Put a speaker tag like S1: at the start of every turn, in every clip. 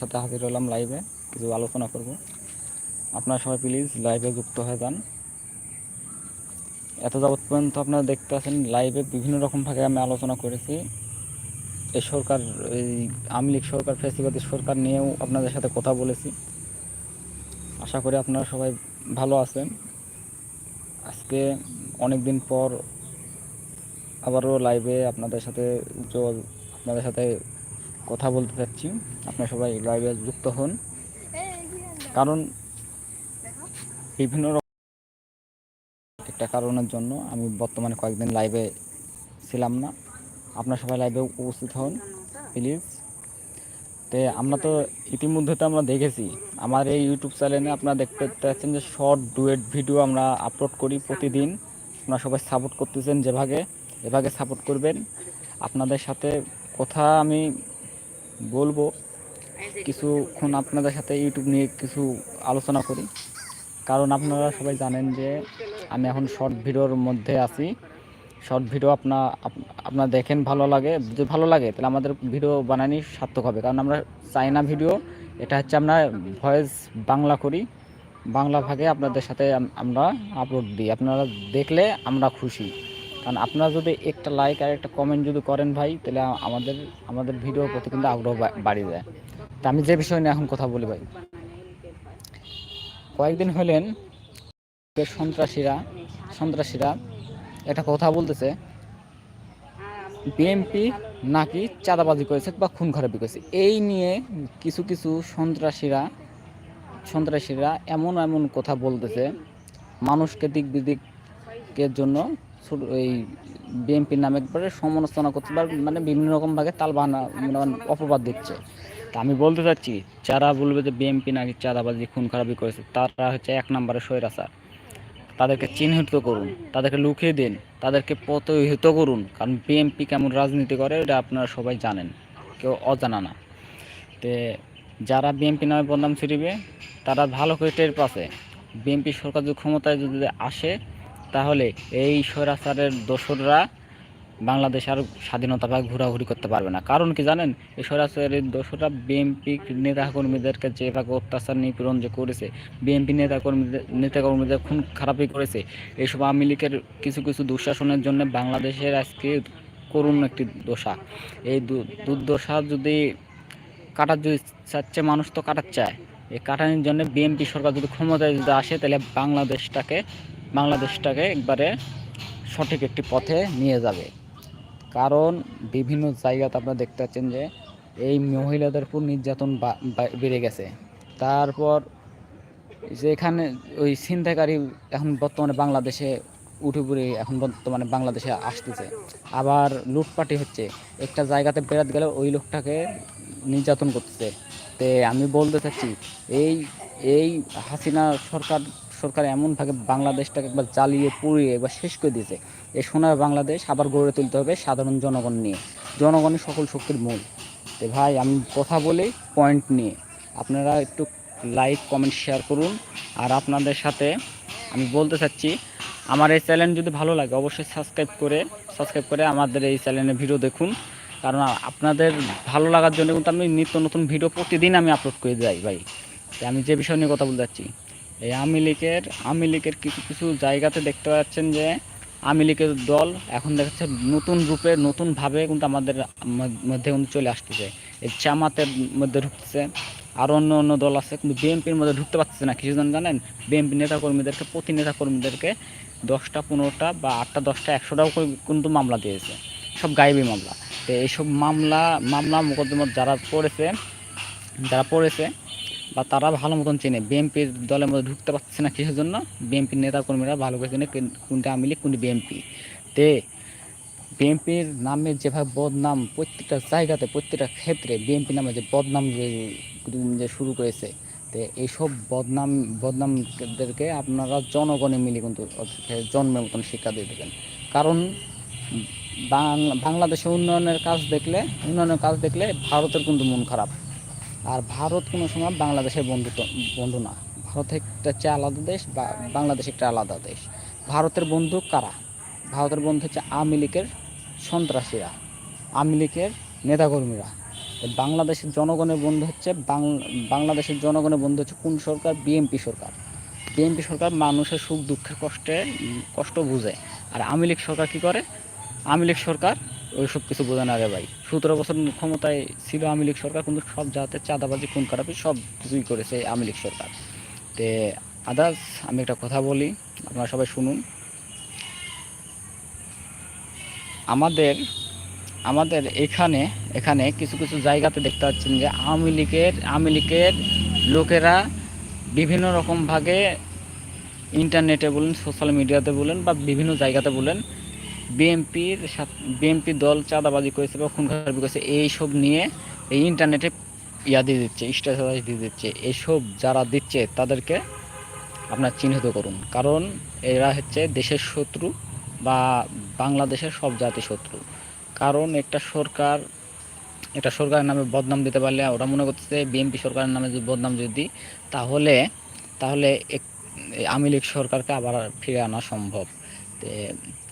S1: সাথে হাজির হলাম লাইভে কিছু আলোচনা করব। আপনারা সবাই প্লিজ লাইভে যুক্ত হয়ে যান। এত যাবৎ পর্যন্ত আপনারা দেখতে আছেন লাইভে বিভিন্ন রকম ভাগে আমি আলোচনা করেছি। এই সরকার, এই আওয়ামী লীগ সরকার, ফেসিবাদী সরকার নিয়েও আপনাদের সাথে কথা বলেছি। আশা করি আপনারা সবাই ভালো আছেন। আজকে অনেক দিন পর আবারও লাইভে আপনাদের সাথে আপনাদের সাথে কথা বলতে চাচ্ছি। আপনারা সবাই লাইভে যুক্ত হন। কারণ বিভিন্ন একটা কারণের জন্য আমি বর্তমানে কয়েকদিন লাইভে ছিলাম না। আপনারা সবাই লাইভে উপস্থিত হন প্লিজ তো আমরা তো ইতিমধ্যে তো আমরা দেখেছি, আমার এই ইউটিউব চ্যানেলে আপনারা দেখতে পাচ্ছেন যে শর্ট ডুয়েট ভিডিও আমরা আপলোড করি প্রতিদিন। আপনারা সবাই সাপোর্ট করতেছেন যেভাবে এভাবে সাপোর্ট করবেন। আপনাদের সাথে কথা আমি বলব। কিছুক্ষণ আপনাদের সাথে ইউটিউব নিয়ে কিছু আলোচনা করি। কারণ আপনারা সবাই জানেন যে আমি এখন শর্ট ভিডিওর মধ্যে আছি। শর্ট ভিডিও আপনা আপ- আপনারা দেখেন ভালো লাগে। যদি ভালো লাগে, তাহলে আমাদের ভিডিও বানানি সার্থক হবে। কারণ আমরা চাইনা ভিডিও। এটা হচ্ছে আমরা ভয়েস বাংলা করি। বাংলা ভাগে আপনাদের সাথে আমরা আপলোড দিই। আপনারা দেখলে আমরা খুশি। কারণ আপনারা যদি একটা লাইক আর একটা কমেন্ট যদি করেন ভাই, তাহলে আমাদের আমাদের ভিডিওর প্রতি কিন্তু আগ্রহ বাড়িয়ে বাড়ে যায় তা আমি যে বিষয় নিয়ে এখন কথা বলি ভাই। কয়েকদিন হলেন সন্ত্রাসীরা সন্ত্রাসীরা একটা কথা বলতেছে। বিএমপি নাকি চাঁদাবাজি করেছে বা খুন খারাপি করেছে। এই নিয়ে কিছু কিছু সন্ত্রাসীরা সন্ত্রাসীরা এমন এমন কথা বলতেছে। মানুষকে দিক বিদিকের জন্য এই বিএনপির নামে একবারে সমালোচনা করতে পারে মানে বিভিন্ন রকম ভাবে তাল বাহানা মানে অপবাদ দিচ্ছে। তা আমি বলতে চাচ্ছি, যারা বলবে যে বিএনপি নাকি চাঁদাবাজি, খুন খারাপি করেছে, তারা হচ্ছে এক নম্বরে স্বৈরাচার তাদেরকে চিহ্নিত করুন, তাদেরকে লুকিয়ে দিন, তাদেরকে প্রতিহিত করুন, কারণ বিএনপি কেমন রাজনীতি করে, এটা আপনারা সবাই জানেন, কেউ অজানা না। তে যারা বিএনপি নামে বদনাম ছিড়িবে, তারা ভালো করে টের পাচ্ছে বিএনপি সরকার যদি ক্ষমতায় যদি আসে তাহলে এই স্বৈরাচারের দোসররা বাংলাদেশ আর স্বাধীনতা পায় ঘোরাঘুরি করতে পারবে না। কারণ কি জানেন? এই স্বৈরাচারের দোসররা বিএনপি নেতাকর্মীদেরকে যেভাবে অত্যাচার নিপীড়ন যে করেছে, বিএনপি নেতাকর্মীদের নেতাকর্মীদের খুন খারাপই করেছে এইসব আওয়ামী লীগের কিছু কিছু দুঃশাসনের জন্য বাংলাদেশের আজকে করুণ একটি দশা এই দুর্দশা যদি কাটার যদি চাচ্ছে, মানুষ তো কাটার চায়। এই কাটানোর জন্য বিএনপি সরকার যদি ক্ষমতায় যদি আসে, তাহলে বাংলাদেশটাকে বাংলাদেশটাকে একবারে সঠিক একটি পথে নিয়ে যাবে। কারণ বিভিন্ন জায়গাতে আপনারা দেখতে পাচ্ছেন যে এই মহিলাদের উপর নির্যাতন বেড়ে গেছে। তারপর যে এখানে ওই ছিনতাইকারী এখন বর্তমানে বাংলাদেশে উঠে পড়ে, এখন বর্তমানে বাংলাদেশে আসতেছে। আবার লুটপাটি হচ্ছে। একটা জায়গাতে বেড়াতে গেলে ওই লোকটাকে নির্যাতন করতেছে। তে আমি বলতে চাচ্ছি, এই এই হাসিনা সরকার সরকার এমনভাবে বাংলাদেশটাকে একবার জ্বালিয়ে, পুড়িয়ে একবার শেষ করে দিয়েছে। এই সোনার বাংলাদেশ আবার গড়ে তুলতে হবে সাধারণ জনগণ নিয়ে। জনগণই সকল শক্তির মূল। তো ভাই, আমি কথা বলি পয়েন্ট নিয়ে। আপনারা একটু লাইক কমেন্ট শেয়ার করুন। আর আপনাদের সাথে আমি বলতে চাচ্ছি, আমার এই চ্যানেল যদি ভালো লাগে অবশ্যই সাবস্ক্রাইব করে সাবস্ক্রাইব করে আমাদের এই চ্যানেলের ভিডিও দেখুন। কারণ আপনাদের ভালো লাগার জন্য কিন্তু আমি নিত্য নতুন ভিডিও প্রতিদিন আমি আপলোড করে যাই ভাই। আমি যে বিষয় নিয়ে কথা বলতে যাচ্ছি এই আওয়ামী লীগের আওয়ামী লীগের কিছু কিছু জায়গাতে দেখতে পাচ্ছেন যে আওয়ামী লীগের দল এখন দেখাচ্ছে নতুন রূপে নতুনভাবে কিন্তু আমাদের মধ্যে কিন্তু চলে আসতেছে। এই জামাতের মধ্যে ঢুকতেছে। আর অন্য অন্য দল আছে, কিন্তু বিএনপির মধ্যে ঢুকতে পারতেছে না। কিছুজন জানেন? বিএনপি নেতাকর্মীদেরকে, প্রতি নেতাকর্মীদেরকে দশটা, পনেরোটা বা আটটা, দশটা, একশোটাও কিন্তু মামলা দিয়েছে। সব গায়েবী মামলা। তো এইসব মামলা মামলা মোকদ্দমা যারা পড়েছে যারা পড়েছে বা তারা ভালো মতন চেনে। বিএনপির দলের মধ্যে ঢুকতে পারছে না কিসের জন্য? বিএনপির নেতাকর্মীরা ভালো করে চেনে কোনটা আওয়ামী লীগ কোনটি বিএনপি তে বিএনপির নামে যেভাবে বদনাম প্রত্যেকটা জায়গাতে, প্রত্যেকটা ক্ষেত্রে বিএনপি নামে যে বদনাম যে যে শুরু করেছে, তো এইসব বদনাম, বদনামদেরকে আপনারা জনগণে মিলে কিন্তু জন্মের মতন শিক্ষা দিয়ে দেবেন। কারণ বাংলাদেশে উন্নয়নের কাজ দেখলে, উন্নয়নের কাজ দেখলে ভারতের কিন্তু মন খারাপ। আর ভারত কোনো সময় বাংলাদেশের বন্ধু তো- বন্ধু না। ভারত একটা আলাদা দেশ বা বাংলাদেশ একটা আলাদা দেশ। ভারতের বন্ধু কারা? ভারতের বন্ধু হচ্ছে আওয়ামী লীগের সন্ত্রাসীরা, আওয়ামী লীগের নেতাকর্মীরা। বাংলাদেশের জনগণের বন্ধু হচ্ছে বাংলাদেশের জনগণের বন্ধু হচ্ছে কোন সরকার? বিএনপি সরকার। বিএনপি সরকার মানুষের সুখ দুঃখের কষ্টে, কষ্ট বুঝে। আর আওয়ামী লীগ সরকার কী করে? আওয়ামী লীগ সরকার ওই সব কিছু বোঝে না রে ভাই। সতেরো বছর ক্ষমতায় ছিল আওয়ামী লীগ সরকার, কিন্তু সব জায়গাতে চাঁদাবাজি, খুন খারাপি সব কিছুই করেছে আওয়ামী লীগ সরকার। তে আদার্স আমি একটা কথা বলি, আপনারা সবাই শুনুন। আমাদের আমাদের এখানে এখানে কিছু কিছু জায়গাতে দেখতে পাচ্ছেন যে আওয়ামী লীগের আওয়ামী লীগের লোকেরা বিভিন্ন রকমভাবে ইন্টারনেটে বলেন সোশ্যাল মিডিয়াতে বলেন বা বিভিন্ন জায়গাতে বলেন বিএনপির বিএনপি দল চাঁদাবাজি করেছে, বা খুন খারাপি করেছে, এইসব নিয়ে এই ইন্টারনেটে ইয়া দিয়ে দিচ্ছে স্ট্যাটাস দিয়ে দিচ্ছে। এসব যারা দিচ্ছে, তাদেরকে আপনার চিহ্নিত করুন। কারণ এরা হচ্ছে দেশের শত্রু বা বাংলাদেশের সব জাতি শত্রু। কারণ একটা সরকার, একটা সরকারের নামে বদনাম দিতে পারলে ওরা মনে করতেছে বিএনপি সরকারের নামে যদি বদনাম যদি তাহলে তাহলে আওয়ামী লীগ সরকারকে আবার ফিরে আনা সম্ভব।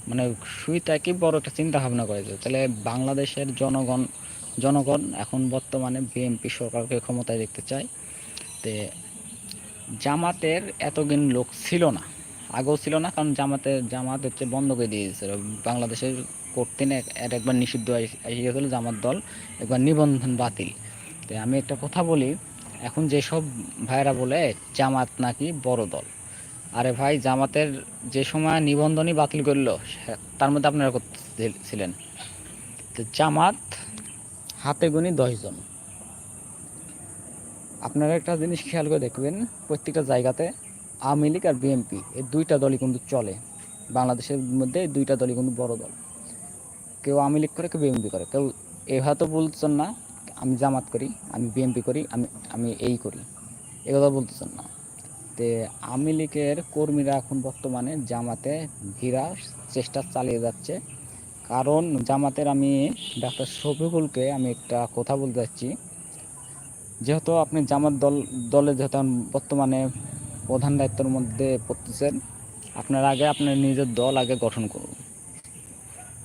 S1: মানে সুইটা কি বড় একটা চিন্তা ভাবনা করে তাহলে বাংলাদেশের জনগণ জনগণ এখন বর্তমানে বিএনপি সরকারকে ক্ষমতায় দেখতে চায়। তে জামাতের এতদিন লোক ছিল না, আগেও ছিল না, কারণ জামাতের, জামাত হচ্ছে বন্ধ করে দিয়েছিল। বাংলাদেশের করতেন এক, একবার নিষিদ্ধ এসে গেছিল জামাত দল, একবার নিবন্ধন বাতিল। তো আমি একটা কথা বলি, এখন যেসব ভাইরা বলে জামাত নাকি বড় দল আরে ভাই, জামাতের যে সময় নিবন্ধনই বাতিল করল তার মধ্যে আপনারা ছিলেন? তো জামাত হাতে গুনি দশজন আপনারা একটা জিনিস খেয়াল করে দেখবেন, প্রত্যেকটা জায়গাতে আওয়ামী লীগ আর বিএনপি, এই দুইটা দলই কিন্তু চলে। বাংলাদেশের মধ্যে এই দুইটা দলই কিন্তু বড় দল। কেউ আওয়ামী লীগ করে, কেউ বিএনপি করে। কেউ এভাবে তো বলছেন না, আমি জামাত করি, আমি বিএনপি করি, আমি আমি এই করি। এ কথা বলতেছেন না। তে আওয়ামী লীগের কর্মীরা এখন বর্তমানে জামাতে ভিড়ার চেষ্টা চালিয়ে যাচ্ছে। কারণ জামাতের আমি ডাক্তার শফিকুলকে আমি একটা কথা বলতে চাচ্ছি। যেহেতু আপনি জামাত দল, দলে যেহেতু বর্তমানে প্রধান দায়িত্বের মধ্যে পড়তেছেন, আপনার আগে আপনার নিজের দল আগে গঠন করুন।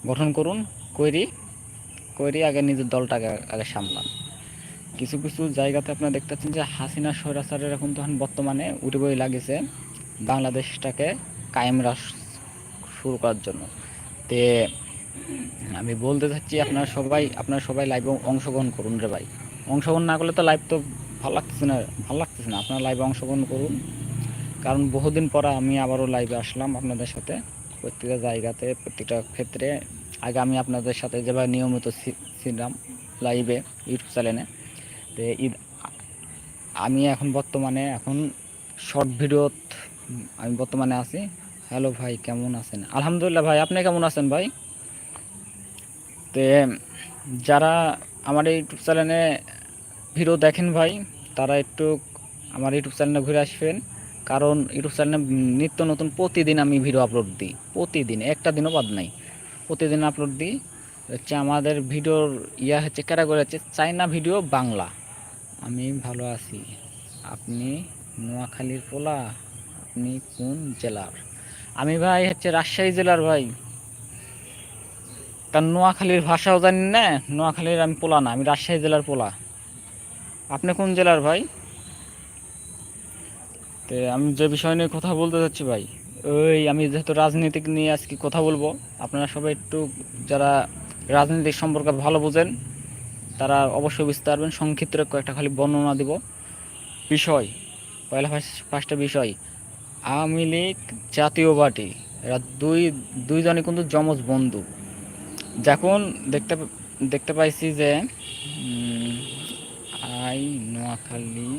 S1: গঠন করুন করি করি আগে নিজের দলটাকে আগে সামলান। কিছু কিছু জায়গাতে আপনারা দেখতে পাচ্ছেন যে হাসিনা স্বৈরাচারের এখন তখন বর্তমানে উঠে বই লাগেছে বাংলাদেশটাকে কায়েম রাস শুরু করার জন্য। তে আমি বলতে চাচ্ছি আপনারা সবাই আপনারা সবাই লাইভে অংশগ্রহণ করুন রে ভাই। অংশগ্রহণ না করলে তো লাইভ তো ভালো লাগতেছে না, ভালো লাগতেছে না। আপনারা লাইভে অংশগ্রহণ করুন। কারণ বহুদিন পর আমি আবারও লাইভে আসলাম আপনাদের সাথে। প্রত্যেকটা জায়গাতে, প্রত্যেকটা ক্ষেত্রে। আগে আমি আপনাদের সাথে যেভাবে নিয়মিত ছিলাম লাইভে ইউটিউব চ্যানেলে তো ঈদ আমি এখন বর্তমানে এখন শর্ট ভিডিও আমি বর্তমানে আছি। হ্যালো ভাই, কেমন আছেন? আলহামদুলিল্লাহ ভাই, আপনি কেমন আছেন ভাই? তে, যারা আমার ইউটিউব চ্যানেলে ভিডিও দেখেন ভাই, তারা একটু আমার ইউটিউব চ্যানেলে ঘুরে আসবেন। কারণ ইউটিউব চ্যানেলে নিত্য নতুন প্রতিদিন আমি ভিডিও আপলোড দিই। প্রতিদিন, একটা দিনও বাদ নাই। প্রতিদিন আপলোড দিই। হচ্ছে আমাদের ভিডিওর ইয়া হচ্ছে ক্যাটাগরি হচ্ছে চাইনা ভিডিও বাংলা আমি ভালো আছি। আপনি নোয়াখালীর পোলা? আপনি কোন জেলার? আমি ভাই হচ্ছে রাজশাহী জেলার ভাই। কারণ নোয়াখালীর ভাষাও জানি না, নোয়াখালীর আমি পোলা না, আমি রাজশাহী জেলার পোলা। আপনি কোন জেলার ভাই? তো আমি যে বিষয় নিয়ে কথা বলতে চাচ্ছি ভাই, ওই আমি যেহেতু রাজনীতিক নিয়ে আজকে কথা বলব, আপনারা সবাই একটু যারা রাজনীতিক সম্পর্কে ভালো বোঝেন তারা অবশ্যই বুঝতে পারবেন, সংক্ষিপ্ত কয়েকটা খালি বর্ণনা দিব। বিষয়, পয়লা ফার্স্টটা বিষয়, আওয়ামী লীগ জাতীয় পার্টি, এরা দুই দুইজনে কিন্তু যমজ বন্ধু। যখন দেখতে দেখতে পাইছি যে আই নোয়াখালী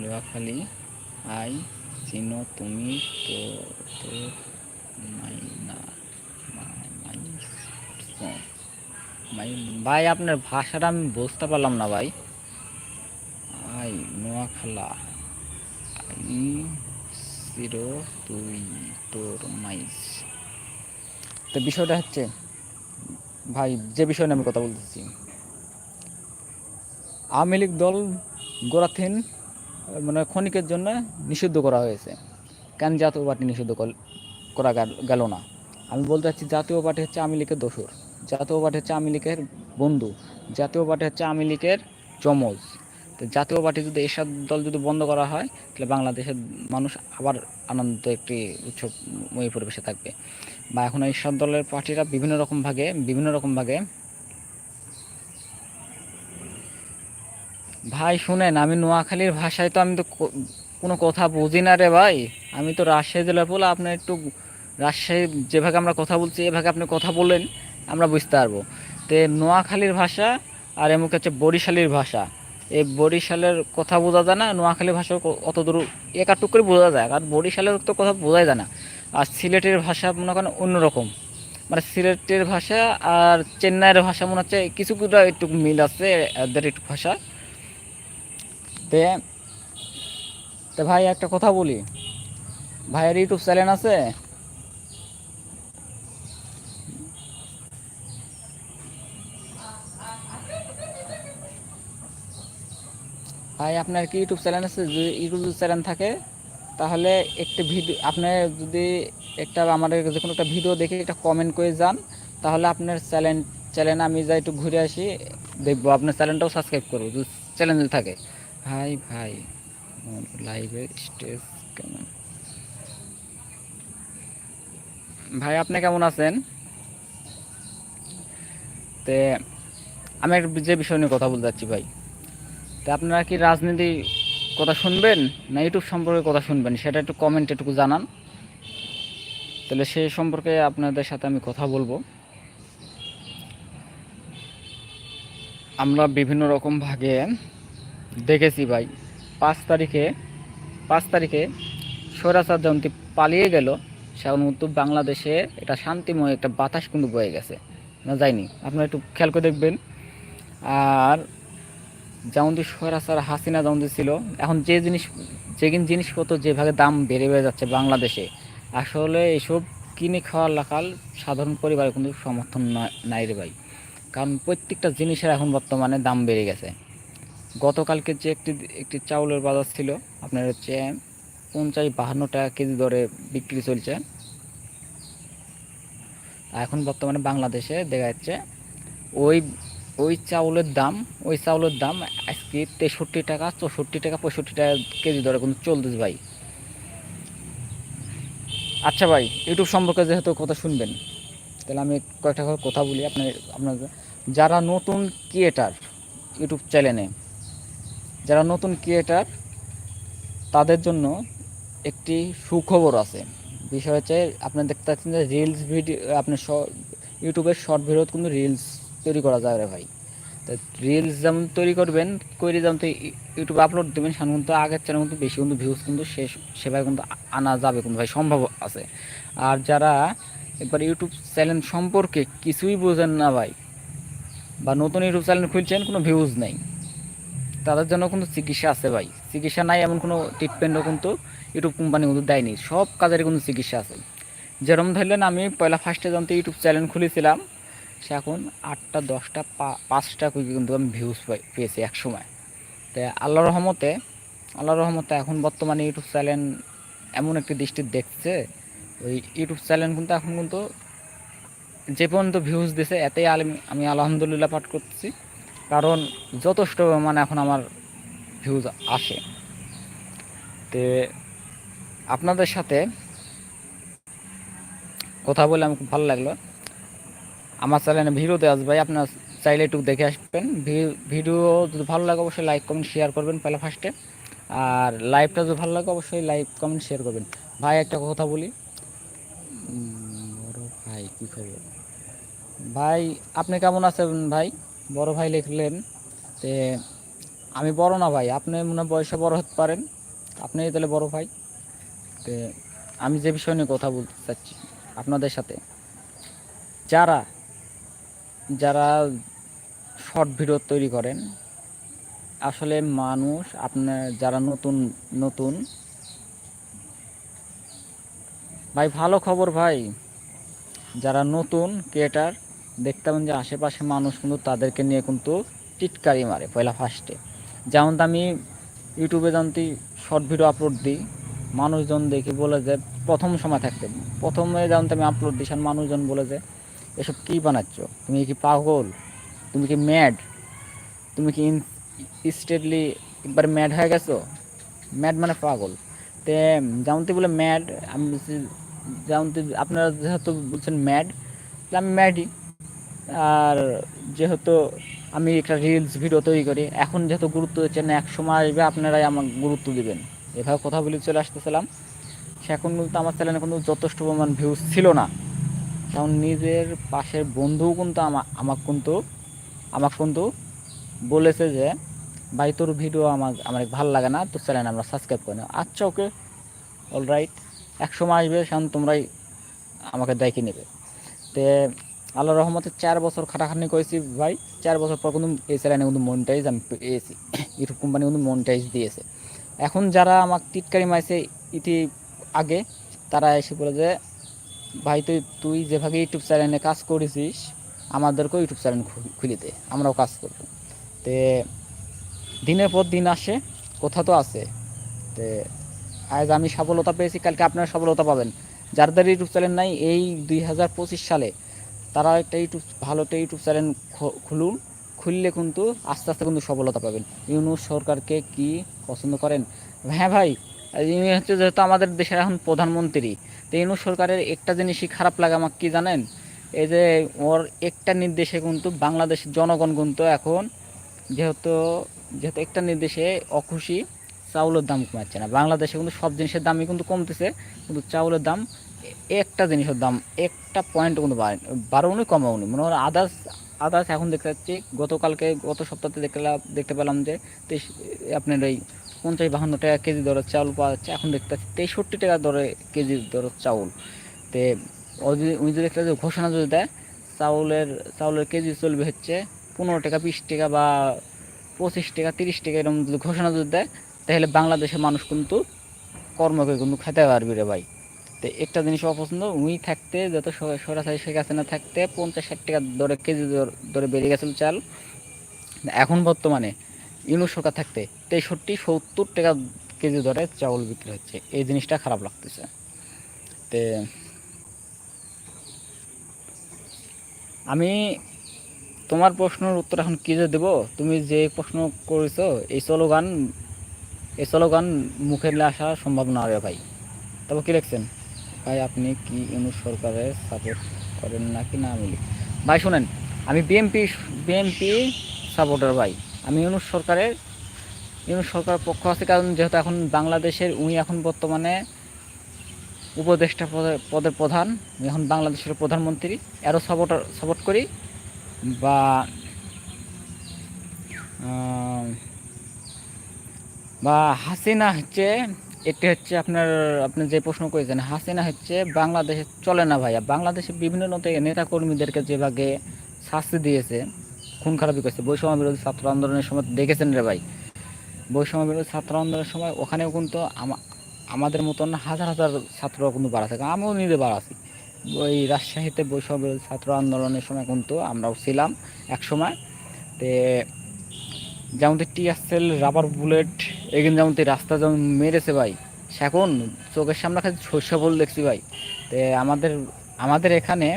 S1: নোয়াখালী, আই চিনো তুমি তো তো মাইনা ভাই ভাই, আপনার ভাষাটা আমি বুঝতে পারলাম না ভাই। আই, নোয়াখালা। জিরো, দুই, তোর মাইস। তো বিষয়টা হচ্ছে, ভাই, যে বিষয় নিয়ে আমি কথা বলতেছি। আওয়ামী লীগ দল গোরাথিন মানে ক্ষণিকের জন্য নিষিদ্ধ করা হয়েছে। কেন জাতীয় পার্টি নিষিদ্ধ করা গেল না? আমি বলতে চাচ্ছি, জাতীয় পার্টি হচ্ছে আওয়ামী লীগের দোসর জাতীয় পার্টি হচ্ছে আওয়ামী লীগের বন্ধু, জাতীয় পার্টি হচ্ছে আওয়ামী লীগের যমজ। তো জাতীয় পার্টি যদি এরশাদ দল যদি বন্ধ করা হয়, তাহলে বাংলাদেশের মানুষ আবার আনন্দ একটি উৎসবময়ী পরিবেশে থাকবে। বা এখন এরশাদ দলের পার্টিরা বিভিন্ন রকম ভাগে, বিভিন্ন রকম ভাগে ভাই শুনেন, আমি নোয়াখালীর ভাষায় তো আমি তো কোনো কথা বুঝি না রে ভাই। আমি তো রাজশাহী জেলার বলে আপনার একটু রাজশাহী যেভাবে আমরা কথা বলছি, এভাবে আপনি কথা বললেন আমরা বুঝতে পারব। তো নোয়াখালীর ভাষা আর এমুক হচ্ছে বরিশালীর ভাষা। এই বরিশালের কথা বোঝা যায় না, নোয়াখালীর ভাষা অত দূর একাটুক করে বোঝা যায় আর বরিশালের তো কথা বোঝাই যায় না। আর সিলেটের ভাষা মনে করেন অন্যরকম। মানে সিলেটের ভাষা আর চেন্নাইয়ের ভাষা মনে হচ্ছে কিছু কিছুটা একটু মিল আছে, এদের একটু ভাষা। তে তে ভাই একটা কথা বলি। ভাইয়ের ইউটিউব চ্যানেল আছে? ভাই, আপনার কি ইউটিউব চ্যানেল আছে? যদি ইউটিউব চ্যানেল থাকে, তাহলে একটি ভিডিও আপনি যদি একটা আমাদের যে কোনো একটা ভিডিও দেখে একটা কমেন্ট করে যান, তাহলে আপনার চ্যানেল চ্যানেল আমি যাই একটু ঘুরে আসি, দেখব। আপনার চ্যানেলটাও সাবস্ক্রাইব করব, যদি চ্যানেল থাকে। ভাই ভাই লাইভে স্টেজ কেমন? ভাই, আপনি কেমন আছেন? তে, আমি একটা যে বিষয় নিয়ে কথা বলতে যাচ্ছি ভাই। তা আপনারা কি রাজনীতি কথা শুনবেন না ইউটিউব সম্পর্কে কথা শুনবেন? সেটা একটু কমেন্ট একটু জানান। তাহলে সেই সম্পর্কে আপনাদের সাথে আমি কথা বলব। আমরা বিভিন্ন রকম ভাগে দেখেছি ভাই। পাঁচ তারিখে পাঁচ তারিখে স্বৈরাচার জয়ন্তী পালিয়ে গেল। সেখন কিন্তু বাংলাদেশে এটা শান্তিময় একটা বাতাস কিন্তু বয়ে গেছে। না যায়নি আপনারা একটু খেয়াল করে দেখবেন। আর যেমন যে স্বৈরাচার হাসিনা যেমন ছিল, এখন যে জিনিস যে জিনিসপত্র যেভাবে দাম বেড়ে বেড়ে যাচ্ছে বাংলাদেশে, আসলে এসব কিনে খাওয়ার লাকাল সাধারণ পরিবারে কিন্তু সমর্থন নাই রে ভাই। কারণ প্রত্যেকটা জিনিসের এখন বর্তমানে দাম বেড়ে গেছে। গতকালকে যে একটি একটি চাউলের বাজার ছিল, আপনার হচ্ছে পঞ্চাশ বাহান্ন টাকা কেজি দরে বিক্রি চলছে। এখন বর্তমানে বাংলাদেশে দেখা যাচ্ছে ওই ওই চাউলের দাম, ওই চাউলের দাম আজকে তেষট্টি টাকা, চৌষট্টি টাকা, পঁয়ষট্টি টাকা কেজি দরে কিন্তু চলতেছে ভাই। আচ্ছা ভাই, ইউটিউব সম্পর্কে যেহেতু কথা শুনবেন, তাহলে আমি কয়েকটা কথা বলি আপনার আপনার যারা নতুন ক্রিয়েটার ইউটিউব চ্যানেলে যারা নতুন ক্রিয়েটার তাদের জন্য একটি সুখবর আছে। বিষয় হচ্ছে আপনি দেখতে পাচ্ছেন যে রিলস ভিডিও আপনার ইউটিউবের শর্ট ভিডিও কিন্তু রিলস তৈরি করা যায় রে ভাই। তো রিলস যেমন তৈরি করবেন করে যেমন তো ইউটিউবে আপলোড দেবেন সেখানে কিন্তু আগের চ্যানেল কিন্তু বেশি কিন্তু ভিউজ কিন্তু শেষ, সেভাবে কিন্তু আনা যাবে কিন্তু ভাই, সম্ভব আছে। আর যারা একবার ইউটিউব চ্যানেল সম্পর্কে কিছুই বোঝেন না ভাই, বা নতুন ইউটিউব চ্যানেল খুলছেন, কোনো ভিউজ নেই, তাদের জন্য কিন্তু চিকিৎসা আছে ভাই। চিকিৎসা নাই এমন কোনো ট্রিটমেন্টও কিন্তু ইউটিউব কোম্পানি কিন্তু দেয়নি, সব কাজের কিন্তু চিকিৎসা আছে। যেরকম ধরলেন আমি, পয়লা ফার্স্টে যখন ইউটিউব চ্যানেল খুলেছিলাম সে এখন আটটা, দশটা পাঁচটা কিন্তু আমি ভিউজ পেয়েছি এক সময়। তো আল্লাহর রহমতে আল্লাহর রহমতে এখন বর্তমানে ইউটিউব চ্যানেল এমন একটি দৃষ্টি দেখছে, ওই ইউটিউব চ্যানেল কিন্তু এখন কিন্তু যে পর্যন্ত ভিউজ দিছে, এতেই আমি আলহামদুলিল্লাহ পাঠ করতেছি কারণ যথেষ্ট মানে এখন আমার ভিউজ আসে। তে আপনাদের সাথে কথা বলে আমি খুব ভালো লাগল। আমার চ্যানেলে ভিডিও দেওয়া ভাই, আপনার চাইলে একটু দেখে আসবেন। ভিডিও যদি ভালো লাগে অবশ্যই লাইক, কমেন্ট শেয়ার করবেন পয়লা ফার্স্টে আর লাইভটা যদি ভালো লাগে অবশ্যই লাইক, কমেন্ট শেয়ার করবেন। ভাই, একটা কথা বলি। বড় ভাই, কী খবর? ভাই, আপনি কেমন আছেন ভাই? বড় ভাই লিখলেন তে আমি বড় না ভাই, আপনি মনে বয়সে বড় হতে পারেন। আপনি তাহলে বড় ভাই। তে, আমি যে বিষয় নিয়ে কথা বলতে চাচ্ছি আপনাদের সাথে। যারা যারা শর্ট ভিডিও তৈরি করেন, আসলে মানুষ আপনার যারা নতুন নতুন। ভাই, ভালো খবর ভাই। যারা নতুন ক্রিয়েটার দেখতাম যে আশেপাশে মানুষ কিন্তু তাদেরকে নিয়ে কিন্তু টিটকারি মারে পয়লা ফার্স্টে যেমন আমি ইউটিউবে যখন শর্ট ভিডিও আপলোড দিই, মানুষজন দেখি বলে যে প্রথম সময় থাকতে, প্রথমে যখন তো আমি আপলোড দিই মানুষজন বলে যে এসব কী বানাচ্ছ? তুমি কি পাগল? তুমি কি ম্যাড তুমি কি স্টেটলি একবার ম্যাড হয়ে গেছো? ম্যাড মানে পাগল। তে যেমনটি বলে ম্যাড আমি বলছি যেমনটি আপনারা যেহেতু বলছেন ম্যাড আমি ম্যাডই আর যেহেতু আমি একটা রিলস ভিডিও তৈরি করি, এখন যেহেতু গুরুত্ব দিচ্ছেন এক সময় আসবে আপনারাই আমার গুরুত্ব দিবেন। এভাবে কথা বলে চলে আসতেছিলাম। সে এখন কিন্তু আমার চ্যানেলে কিন্তু যথেষ্ট পরিমাণ ভিউজ ছিল না। কারণ নিজের পাশের বন্ধুও কিন্তু আমা- আমাকে কিন্তু আমাকে কিন্তু বলেছে যে, ভাই, তোর ভিডিও আমার আমার ভালো লাগে না, তোর চ্যানেল আমরা সাবস্ক্রাইব করি না। আচ্ছা ওকে অল রাইট এক সময় আসবে, সেখানে তোমরাই আমাকে দেখে নেবে। তে আল্লাহ রহমতে চার বছর খাটাখাটনি করেছি, ভাই। চার বছর পর কিন্তু এই চ্যানেলে কিন্তু মনিটাইজ আমি পেয়েছি। ইউটিউব কোম্পানি কিন্তু মনিটাইজ দিয়েছে। এখন যারা আমাকে টিটকারি মাইছে ইতি, আগে, তারা এসে বলে যে ভাই, তুই তুই যেভাবে ইউটিউব চ্যানেলে কাজ করেছিস, আমাদেরকেও ইউটিউব চ্যানেল খুলে দে, আমরাও কাজ করব। তে, দিনের পর দিন আসে, কোথা তো আছে। তে, আজ আমি সফলতা পেয়েছি, কালকে আপনারা সফলতা পাবেন। যাদের ইউটিউব চ্যানেল নাই, এই দুই হাজার পঁচিশ সালে তারা একটা ইউটিউব, ভালো একটা ইউটিউব চ্যানেল খুলুন, খুললে কিন্তু আস্তে আস্তে কিন্তু সফলতা পাবেন। ইউনুস সরকারকে কি পছন্দ করেন? হ্যাঁ ভাই ইনি হচ্ছে যেহেতু আমাদের দেশের এখন প্রধানমন্ত্রী। তো সরকারের একটা জিনিসই খারাপ লাগে আমাকে কি জানেন? এই যে ওর একটা নির্দেশে কিন্তু বাংলাদেশের জনগণ কিন্তু এখন যেহেতু যেহেতু একটা নির্দেশে অখুশি চাউলের দাম কমাচ্ছে না। বাংলাদেশে কিন্তু সব জিনিসের দামই কিন্তু কমতেছে, কিন্তু চাউলের দাম একটা জিনিসের দাম একটা পয়েন্ট কিন্তু বাড়ে, বাড়াউনি, কমাউনি। মনে হয় আদার্স আদার্স এখন দেখতে পাচ্ছি, গতকালকে, গত সপ্তাহে দেখলাম, দেখতে পেলাম যে আপনার ওই পঞ্চাশ বাহান্ন টাকা কেজি দরের চাউল পাওয়া যাচ্ছে। এখন দেখতে পাচ্ছি তেষট্টি টাকা দরে কেজি দরের চাউল। তে উনি যদি একটা ঘোষণা যদি দেয়, চাউলের চাউলের কেজি চলবে হচ্ছে পনেরো টাকা, বিশ টাকা বা পঁচিশ টাকা, তিরিশ টাকা এরকম যদি ঘোষণা যদি দেয়, তাহলে বাংলাদেশের মানুষ কিন্তু কর্ম করে কিন্তু খেতে পারবি রে ভাই। তো একটা জিনিস অপছন্দ উই থাকতে যত সরাসরি শেখ হাসিনা থাকতে পঞ্চাশ ষাট টাকা দরে কেজি দরে বেড়ে গেছিল চাল। এখন বর্তমানে ইউনুস সরকার থাকতে তেষট্টি, সত্তর টাকা কেজি দরে চাউল বিক্রি হচ্ছে। এই জিনিসটা খারাপ লাগতেছে। তে আমি তোমার প্রশ্নের উত্তর এখন কী যে দেবো? তুমি যে প্রশ্ন করেছ, এই স্লোগান এই স্লোগান মুখে আসা সম্ভব না রে ভাই। তবে কী লিখছেন? ভাই, আপনি কি ইউনুস সরকারের সাপোর্ট করেন নাকি না আমি ভাই, শোনেন, আমি বিএমপি বিএমপি সাপোর্টার ভাই। আমি ইউনুস সরকারের, ইউনুস সরকার পক্ষ আছে, কারণ যেহেতু এখন বাংলাদেশের, উনি এখন বর্তমানে উপদেষ্টা পদে- পদের প্রধান এখন বাংলাদেশের প্রধানমন্ত্রী। এরও সাপোর্টার সাপোর্ট করি, বা বা হাসিনা হচ্ছে, এটি হচ্ছে আপনার, আপনি যে প্রশ্ন করেছেন, হাসিনা হচ্ছে বাংলাদেশে চলে না ভাইয়া। বাংলাদেশে বিভিন্ন নেতা কর্মীদেরকে যেভাবে শাস্তি দিয়েছে খুন খারাপি করেছে। বৈষম্য বিরোধী ছাত্র আন্দোলনের সময় দেখেছেন রে ভাই। বৈষম্য বিরোধী ছাত্র আন্দোলনের সময় ওখানেও কিন্তু আমাদের মতন হাজার হাজার ছাত্র কিন্তু বাড়া থাকে। আমিও নিজে বাড়াছি ওই রাজশাহীতে বৈষম্য বিরোধী ছাত্র আন্দোলনের সময় কিন্তু আমরাও ছিলাম এক সময় তে যেমন টিএসএল রাবার বুলেট এখানে যেমন রাস্তা যেমন মেরেছে ভাই সে এখন চোখের সামনে খালি শস্য বল দেখছি ভাই। তে আমাদের আমাদের এখানে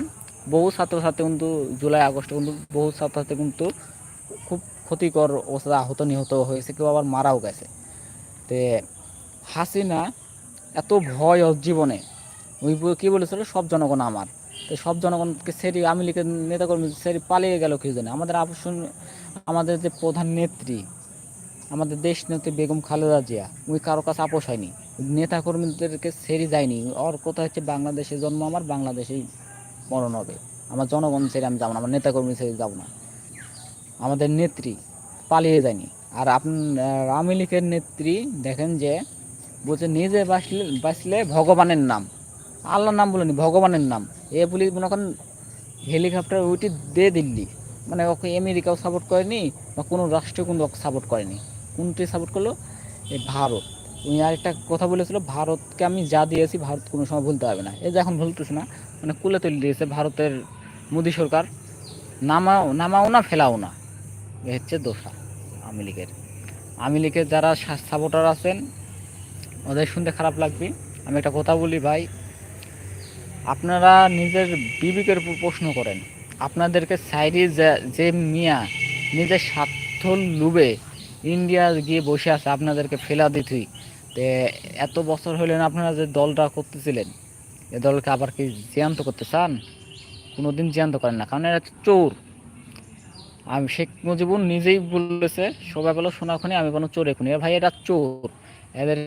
S1: বহু ছাত্রছাত্রী কিন্তু জুলাই আগস্টে কিন্তু বহু ছাত্রছাত্রী কিন্তু খুব ক্ষতিকর অবস্থা আহত, নিহত হয়েছে, কেউ আবার মারাও গেছে। তে হাসিনা এত ভয় জীবনে। ওই কি বলেছিল? সব জনগণ আমার। তো সব জনগণকে সেরি, আমি লিখে, নেতাকর্মী সেরি পালিয়ে গেল কি জানে আমাদের আবশ্যন আমাদের যে প্রধান নেত্রী, আমাদের দেশ নেত্রী বেগম খালেদা জিয়া ওই কারও কাছে আপোষ হয়নি। নেতা কর্মীদেরকে ছেড়ে যায়নি ওর কথা হচ্ছে বাংলাদেশে জন্ম আমার, বাংলাদেশেই মরণ হবে। আমার জনগণ ছেড়ে আমি যাব না, আমার নেতা কর্মী ছেড়ে যাব না। আমাদের নেত্রী পালিয়ে যায়নি। আর আপনি আওয়ামী লীগের নেত্রী দেখেন যে বলছে, নিজে বাঁচলে বাঁচলে ভগবানের নাম। আল্লাহর নাম বলেনি, ভগবানের নাম। এ বলি মনে করেন হেলিকপ্টার উইটি দে দিল্লি। মানে ওকে আমেরিকাও সাপোর্ট করেনি, বা কোনো রাষ্ট্র ওকে সাপোর্ট করেনি। কোনটি সাপোর্ট করল? এই ভারত। উনি আরেকটা কথা বলেছিল, ভারতকে আমি যা দিয়েছি, ভারত কোনো সময় ভুলতে পারবে না। এই যে এখন ভুলতেছে না মানে কুলে তুলে দিয়েছে ভারতের মোদী সরকার, নামাও নামাও না, ফেলাও না। এ হচ্ছে দোষা আওয়ামী লীগের। আওয়ামী লীগের যারা সাপোর্টার আছেন, ওদের শুনতে খারাপ লাগবে। আমি একটা কথা বলি ভাই, আপনারা নিজের বিবেকের উপর প্রশ্ন করেন। আপনাদেরকে সাইডে যে- মিয়া নিজের স্বার্থ লুবে ইন্ডিয়া গিয়ে বসে আছে, আপনাদেরকে ফেলা দিতুই। এত বছর হলেন আপনারা যে দলটা করতেছিলেন এ দলকে আবার কি জ্যান্ত করতে চান? কোনোদিন জ্যান্ত করেন না, কারণ এরা চোর। আমি শেখ মুজিবুর নিজেই বলেছে, সবাই বলো সোনা খুনি, আমি কোনো চোর এখুনি ভাই, এরা চোর। এদের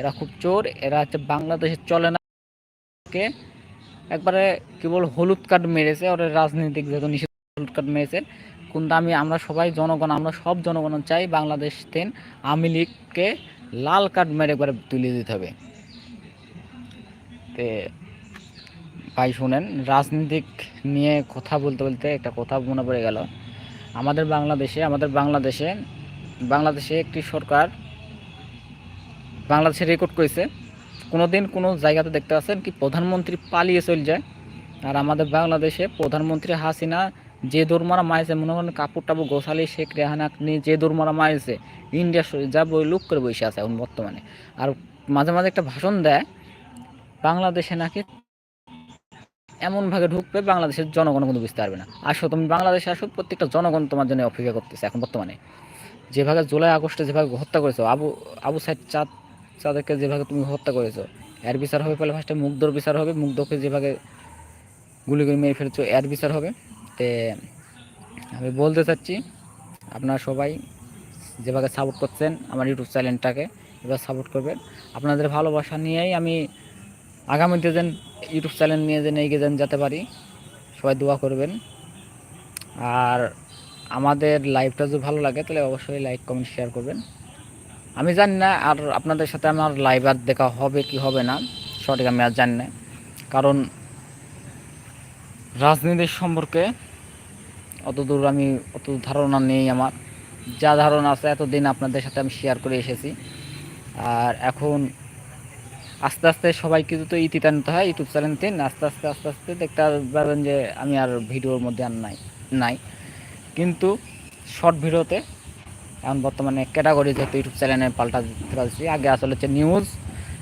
S1: এরা খুব চোর, এরা হচ্ছে বাংলাদেশে চলে না। একবারে কেবল হলুদ কার্ড মেরেছে ওরা রাজনৈতিক যেহেতু নিষেধ হলুদ কার্ড মেরেছে। কিন্তু আমি আমরা সবাই জনগণ, আমরা সব জনগণ চাই বাংলাদেশ তেন আওয়ামী লীগকে লাল কার্ড মেরে একবারে তুলে দিতে হবে। তে ভাই শুনেন, রাজনীতিক নিয়ে কথা বলতে বলতে একটা কথা মনে পড়ে গেল। আমাদের বাংলাদেশে আমাদের বাংলাদেশে বাংলাদেশে একটি সরকার বাংলাদেশে রেকর্ড করেছে। কোনোদিন কোনো জায়গাতে দেখতে পাচ্ছেন কি প্রধানমন্ত্রী পালিয়ে চলে যায়। আর আমাদের বাংলাদেশে প্রধানমন্ত্রী হাসিনা যে দৌড়মারা মারছে মনে করেন কাপড় টাপড় গোসালি শেখ রেহানা নিয়ে যে দৌড়মারা মারছে ইন্ডিয়া যা বই লুক করে বসে আছে এখন বর্তমানে। আর মাঝে মাঝে একটা ভাষণ দেয়, বাংলাদেশে নাকি এমনভাবে ঢুকবে বাংলাদেশের জনগণ কিন্তু বুঝতে পারবে না। আসো, তুমি বাংলাদেশে আসো, প্রত্যেকটা জনগণ তোমার জন্য অপেক্ষা করতেছে এখন বর্তমানে। যেভাবে জুলাই, আগস্টে যেভাবে হত্যা করেছ, আবু আবু সাইদ চাঁদ চাঁদেরকে যেভাবে তুমি হত্যা করেছ, এর বিচার হবে পরে ফার্স্টে মুগ্ধর বিচার হবে, মুগ্ধকে যেভাবে গুলি করে মেরে ফেলেছো, এর বিচার হবে। তে আমি বলতে চাচ্ছি, আপনারা সবাই যেভাবে সাপোর্ট করছেন আমার ইউটিউব চ্যানেলটাকে এবার সাপোর্ট করবেন। আপনাদের ভালোবাসা নিয়েই আমি আগামীতে যেন ইউটিউব চ্যানেল নিয়ে যেন এগিয়ে যেন যেতে পারি, সবাই দোয়া করবেন। আর আমাদের লাইভটা যদি ভালো লাগে, তাহলে অবশ্যই লাইক কমেন্ট শেয়ার করবেন। আমি জানি না আর আপনাদের সাথে আমার লাইভ আর দেখা হবে কি হবে না, সঠিক আমি আর জানি না। কারণ রাজনীতির সম্পর্কে অত দূর আমি অত ধারণা নেই আমার। যা ধারণা আছে এতদিন আপনাদের সাথে আমি শেয়ার করে এসেছি। আর এখন আস্তে আস্তে সবাই কিন্তু তো ইতি টানতে হয়, ইউটিউব চ্যানেল তিন, আস্তে আস্তে আস্তে আস্তে দেখতে পাবেন যে আমি আর ভিডিওর মধ্যে আর নাই নাই। কিন্তু শর্ট ভিডিওতে, এখন বর্তমানে ক্যাটাগরি যেহেতু ইউটিউব চ্যানেলে পাল্টা দিতে পারছি, আগে আসলে হচ্ছে নিউজ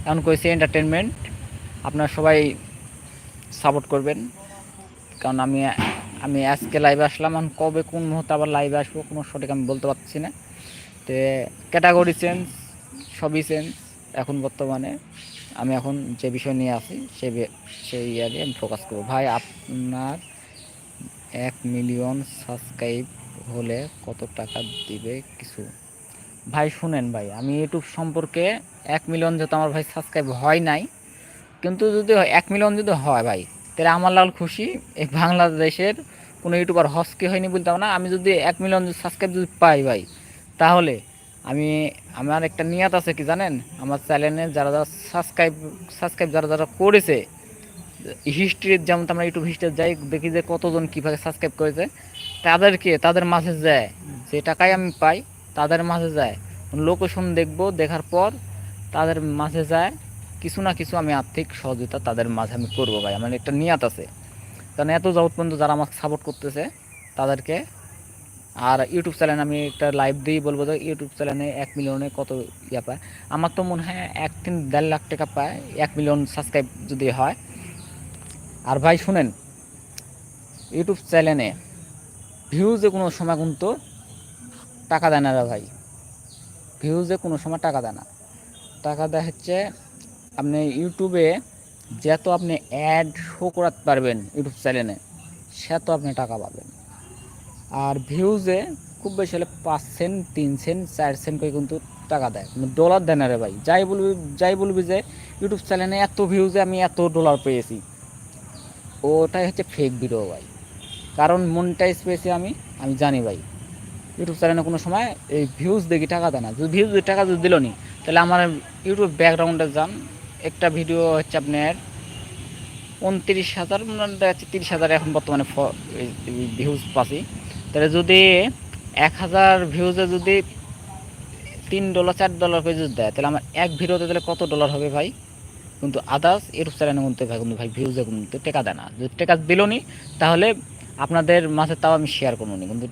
S1: এখন করেছি এন্টারটেনমেন্ট আপনারা সবাই সাপোর্ট করবেন। কারণ আমি আমি আজকে লাইভে আসলাম, এখন কবে কোন মুহূর্তে আবার লাইভে আসব, কোনো সঠিক আমি বলতে পারছি না। তো ক্যাটাগরি চেঞ্জ সবই চেঞ্জ এখন বর্তমানে আমি এখন যে বিষয় নিয়ে আসি সে সেই ইয়ারে আমি ফোকাস করব। ভাই, আপনার এক মিলিয়ন সাবস্ক্রাইব হলে কত টাকা দিবে কিছু? ভাই, শুনেন ভাই, আমি ইউটিউব সম্পর্কে এক মিলিয়ন যেহেতু আমার ভাই সাবস্ক্রাইব হয় নাই, কিন্তু যদি এক মিলিয়ন যদি হয় ভাই তাহলে আমার লাল খুশি। এই বাংলাদেশের কোনো ইউটিউবার হসকে হয়নি বলতে হবে না। আমি যদি এক মিলিয়ন সাবস্ক্রাইব যদি পাই ভাই, তাহলে আমি, আমার একটা নিয়াত আছে কি জানেন? আমার চ্যানেলে যারা যারা সাবস্ক্রাইব সাবস্ক্রাইব যারা যারা করেছে হিস্ট্রির যেমন আমরা ইউটিউব হিস্ট্রি যাই, দেখি যে কতজন কীভাবে সাবস্ক্রাইব করেছে, তাদেরকে, তাদের মাঝে যায়, যে টাকাই আমি পাই, তাদের মাঝে যায়। লোকেশন দেখব, দেখার পর তাদের মাঝে যায় কিছু না কিছু আমি আর্থিক সহযোগিতা তাদের মাঝে আমি করব ভাই। আমার একটা নিয়াত আছে। কারণ এত যাবত পর্যন্ত যারা আমাকে সাপোর্ট করতেছে, তাদেরকে আর ইউটিউব চ্যানেল আমি একটা লাইভ দিয়েই বলব যে ইউটিউব চ্যানেলে এক মিলিয়নে কত ইয়া পায়। আমার তো মনে হয় এক তিন দেড় লাখ টাকা পায়, এক মিলিয়ন সাবস্ক্রাইব যদি হয়। আর ভাই শুনেন ইউটিউব চ্যানেলে ভিউজে কোনো সময় কিন্তু টাকা দেয় না রে ভাই। ভিউজে কোনো সময় টাকা দেয় না। টাকা দেয় হচ্ছে আপনি ইউটিউবে যত আপনি অ্যাড শো করাতে পারবেন ইউটিউব চ্যানেলে সে তো আপনি টাকা পাবেন। আর ভিউজে খুব বেশি হলে পাঁচ সেন্ট তিন সেন্ট চার সেন্ট করে কিন্তু টাকা দেয়। কিন্তু ডলার দেয় না রে ভাই, যাই বলবি যাই বলবি যে ইউটিউব চ্যানেলে এত ভিউজে আমি এত ডলার পেয়েছি। ওটাই হচ্ছে ফেক ভিডিও ভাই। কারণ মনটাইজ পেয়েছি আমি আমি জানি ভাই। ইউটিউব চ্যানেলে কোনো সময় এই ভিউজ দেখি টাকা দেয় না। যদি ভিউজ টাকা যদি দিল নি তাহলে আমার ইউটিউব ব্যাকগ্রাউন্ডে যান একটা ভিডিও হচ্ছে আপনার উনত্রিশ হাজার দেখা যাচ্ছে তিরিশ হাজার এখন বর্তমানে ভিউজ পাচ্ছি। তাহলে যদি এক হাজার ভিউজে যদি তিন ডলার চার ডলার করে যদি দেয়, তাহলে আমার এক ভিডিওতে তাহলে কত ডলার হবে ভাই? কিন্তু আদার্স ইউটিউব চ্যানেলের মধ্যে ভাই কিন্তু ভাই ভিউজে কিন্তু টাকা দেয় না। যদি টাকা দিল নি, তাহলে আপনাদের মাঝে তাও আমি শেয়ার করব নি, কিন্তু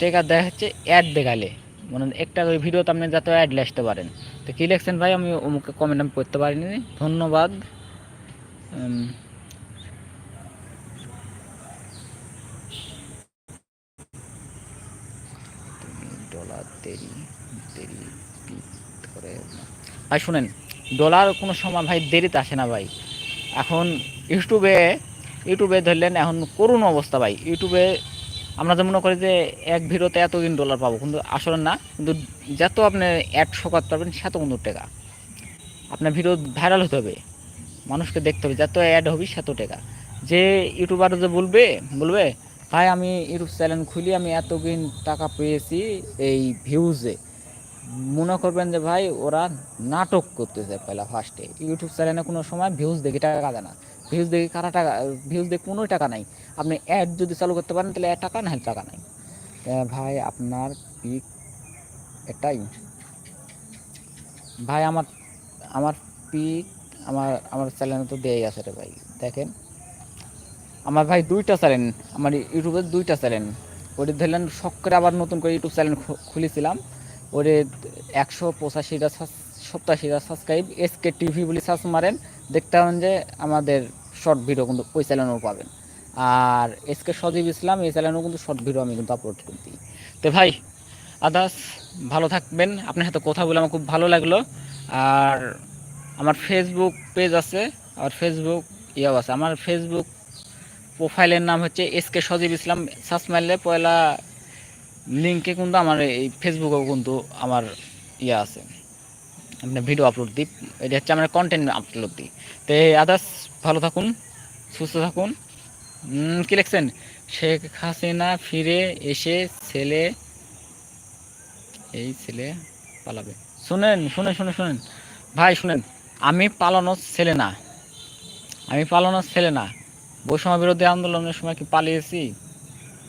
S1: টাকা দেয় হচ্ছে অ্যাড দেখালে। মানে একটা ওই ভিডিওতে আপনি যাতে অ্যাড আসতে পারেন। তো কী লিখছেন ভাই? আমি অমুকে কমেন্ট আমি পড়তে পারিনি। ধন্যবাদ। ডলার দেরি দেরি ভাই শুনেন ডলার কোনো সময় ভাই দেরিতে আসে না ভাই। এখন ইউটিউবে ইউটিউবে ধরলেন এখন করুণ অবস্থা ভাই। ইউটিউবে আমরা যে মনে করি যে এক ভিডিওতে এতদিন ডলার পাবো, কিন্তু আসলে না, কিন্তু যত আপনি অ্যাড শো পারবেন সেত কিন্তু টাকা। আপনার ভিডিও ভাইরাল হতে হবে, মানুষকে দেখতে হবে, যত অ্যাড হবে সেত টাকা। যে ইউটিউবার যে বলবে বলবে, ভাই, আমি ইউটিউব চ্যানেল খুলি, আমি এতদিন টাকা পেয়েছি এই ভিউজে মনে করবেন যে, ভাই, ওরা নাটক করতেছে পয়লা ফার্স্টে ইউটিউব চ্যানেলে কোনো সময় ভিউজ দেখে টাকা দেয় না। ভিউজ দেখে কারা টাকা ভিউজ দেখে কোনো টাকা নাই। আপনি অ্যাড যদি চালু করতে পারেন, তাহলে টাকা না টাকা নাই। ভাই, আপনার পিক এটাই? ভাই, আমার আমার পিক আমার আমার চ্যানেলে তো দেয়াই আছে রে ভাই, দেখেন। আমার ভাই দুইটা চ্যানেল আমার ইউটিউবের দুইটা চ্যানেল ওটি ধরলেন, শখ করে আবার নতুন করে ইউটিউব চ্যানেল খুলেছিলাম। ওরে একশো পঁচাশিটা সপ্তাশিটা সাবস্ক্রাইব এসকে টিভি বলে সার্চ মারেন। দেখতে পাবেন যে আমাদের শর্ট ভিডিও কিন্তু ওই চ্যানেলও পাবেন। আর এসকে সজীব ইসলাম এই চ্যানেলও কিন্তু শর্ট ভিডিও আমি কিন্তু আপলোড করতে তো ভাই আদার্স ভালো থাকবেন। আপনার সাথে কথা বলে আমার খুব ভালো লাগল। আর আমার ফেসবুক পেজ আছে আর ফেসবুক ইয়েও আছে। আমার ফেসবুক প্রোফাইলের নাম হচ্ছে এসকে সজীব ইসলাম সার্চ মারলে পয়লা লিঙ্কে কিন্তু আমার এই ফেসবুকেও কিন্তু আমার ইয়ে আছে। আপনি ভিডিও আপলোড দিই। এটা হচ্ছে আমার কন্টেন্ট আপলোড দিই। তো আদার্স ভালো থাকুন, সুস্থ থাকুন। কি লিখছেন? শেখ হাসিনা ফিরে এসে ছেলে, এই ছেলে পালাবে। শুনেন শুনেন শুনেন শুনেন। ভাই, শুনেন, আমি পালানোর ছেলে না। আমি পালানোর ছেলে না। বৈষম্য বিরোধী আন্দোলনের সময় কি পালিয়েছি?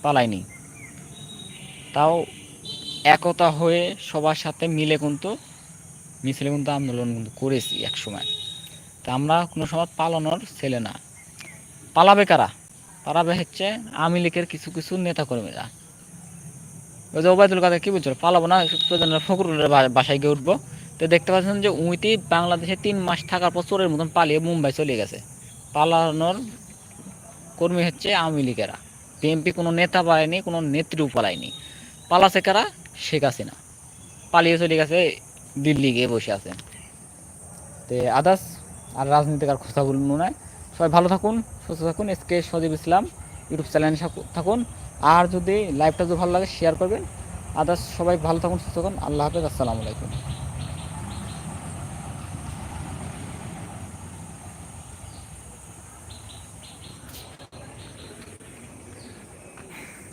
S1: পালাইনি। তাও একতা হয়ে সবার সাথে মিলে কিন্তু, মিছিলে কিন্তু আন্দোলন কিন্তু করেছি এক সময়। আমরা কোনো সময় পালানোর ছেলে না। পালাবে কারা? পালাবে হচ্ছে আওয়ামী লীগের কিছু কিছু নেতা কর্মীরা ওই যে ওবায়দুল কাদের কি বলছিল? পালাবো না প্রয়োজনে ফখরুলের বাসায় গিয়ে উঠবো। তো দেখতে পাচ্ছেন যে উইটি বাংলাদেশে তিন মাস থাকার পর চোরের মতন পালিয়ে মুম্বাই চলে গেছে। পালানোর কর্মী হচ্ছে আওয়ামী লীগেরা। বিএনপি কোনো নেতা পালায়নি, কোনো নেত্রীও পালায়নি। পালাছে কারা? শেখ হাসিনা। পালিয়ে চলে গেছে দিল্লি গিয়ে বসে আছে। তো আদার্স আর রাজনীতিক আর খোঁচাগুলো নয় সবাই ভালো থাকুন, সুস্থ থাকুন, এসকে সজীব ইসলাম ইউটিউব চ্যানেলে থাকুন। আর যদি লাইভটা যদি ভালো লাগে শেয়ার করবেন। আদার্স সবাই ভালো থাকুন, সুস্থ থাকুন। আল্লাহ হাফেজ, আসসালামু আলাইকুম।